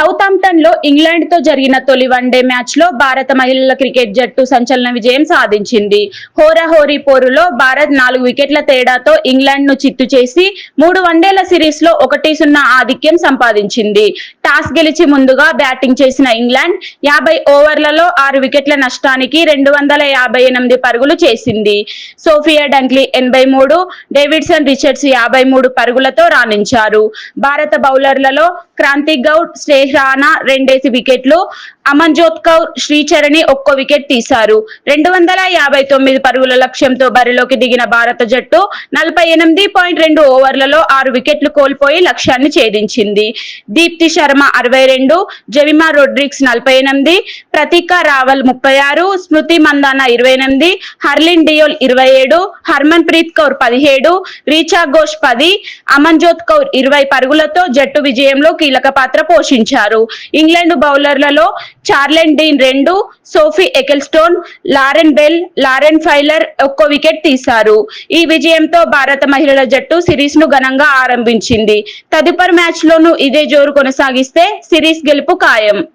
so సౌతాంప్టన్లో ఇంగ్లాండ్తో జరిగిన తొలి one day మ్యాచ్లో భారత మహిళల క్రికెట్ జట్టు సంచలన విజయం సాధించింది. హోరాహోరీ పోరులో భారత్ నాలుగు వికెట్ల తేడాతో ఇంగ్లాండ్ను చిత్తు చేసి మూడు వన్డేల సిరీస్లో ఒకటి సున్నా ఆధిక్యం సంపాదించింది. టాస్ గెలిచి ముందుగా బ్యాటింగ్ చేసిన ఇంగ్లాండ్ యాభై ఓవర్లలో ఆరు వికెట్ల నష్టానికి రెండు వందల యాభై ఎనిమిది పరుగులు చేసింది. సోఫియా డంక్లీ ఎనభై మూడు డేవిడ్సన్ రిచర్డ్స్ యాభై మూడు పరుగులతో రాణించారు. భారత బౌలర్లలో క్రాంతి గౌడ్ స్నేహ్ రానా రెండేసి వికెట్లు అమన్జోత్ కౌర్ శ్రీచరణి ఒక్కో వికెట్ తీశారు. రెండు వందల యాభై తొమ్మిది పరుగుల లక్ష్యంతో బరిలోకి దిగిన భారత జట్టు నలభై ఎనిమిది పాయింట్ రెండు ఓవర్లలో ఆరు వికెట్లు కోల్పోయి లక్ష్యాన్ని ఛేదించింది. దీప్తి శర్మ అరవై రెండు జెమిమా రొడ్రిక్స్ నలభై ఎనిమిది ప్రతీక రావల్ ముప్పై ఆరు స్మృతి మందానా ఇరవై ఎనిమిది హర్లిన్ డియోల్ ఇరవై ఏడు హర్మన్ ప్రీత్ కౌర్ పదిహేడు రీచా ఘోష్ పది అమన్జోత్ కౌర్ ఇరవై పరుగులతో జట్టు విజయంలో కీలక పాత్ర పోషించారు. ఇంగ్లాండ్ బౌలర్లలో చార్లెన్ డీన్ రెండు Sophie Ecclestone Lauren Bell Lauren Filer ఒక్కో వికెట్ తీశారు. ఈ విజయంతో భారత మహిళల జట్టు సిరీస్ను ఘనంగా ఆరంభించింది. తదుపరి మ్యాచ్ లోనూ ఇదే జోరు కొనసాగిస్తే సిరీస్ గెలుపు ఖాయం.